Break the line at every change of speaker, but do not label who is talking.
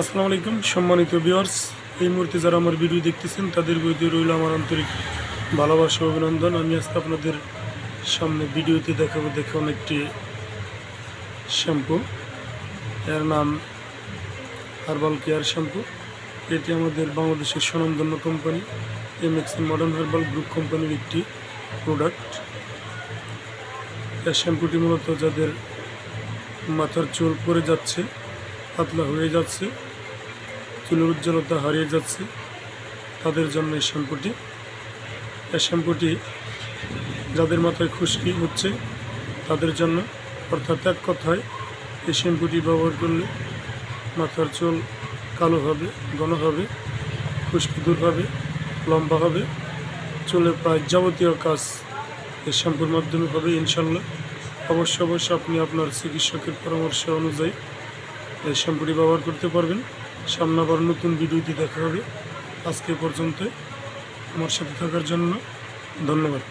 আসসালামু আলাইকুম, সম্মানিত ভিউয়ার্স এই মুহূর্তে যারা আমার ভিডিও দেখতেছেন, তাদের প্রতি রইল আমার আন্তরিক ভালোবাসা অভিনন্দন। আমি আজকে আপনাদের সামনে ভিডিওতে দেখাবো দেখুন একটি শ্যাম্পু এর নাম হার্বাল কেয়ার শ্যাম্পু এটি আমাদের বাংলাদেশের স্বনামধন্য company M X modern herbal group কোম্পানির একটি প্রোডাক্ট এই শ্যাম্পুটি মূলত যাদের মাথার চুল পরে যাচ্ছে পাতলা হয়ে যাচ্ছে, চুলের উজ্জ্বলতা হারিয়ে যাচ্ছে। তাদের জন্য এই শ্যাম্পুটি। এই শ্যাম্পুটি যাদের মাথায় খুশকি হচ্ছে, তাদের জন্য, অর্থাৎ এক কথায়, এই শ্যাম্পুটি ব্যবহার করলে মাথার চুল কালো হবে, ঘন হবে, খুশকি দূর হবে, লম্বা হবে। চুলে প্রায় যাবতীয় কাজ এই শ্যাম্পুর মাধ্যমে হবে ইনশাল্লাহ। অবশ্য অবশ্য আপনি আপনার চিকিৎসকের পরামর্শ অনুযায়ী শ্যাম্পুটি ব্যবহার করতে পারবেন। সামনে আবার নতুন ভিডিওটি দেখা হবে। আজকে পর্যন্ত আমার সাথে থাকার জন্য ধন্যবাদ।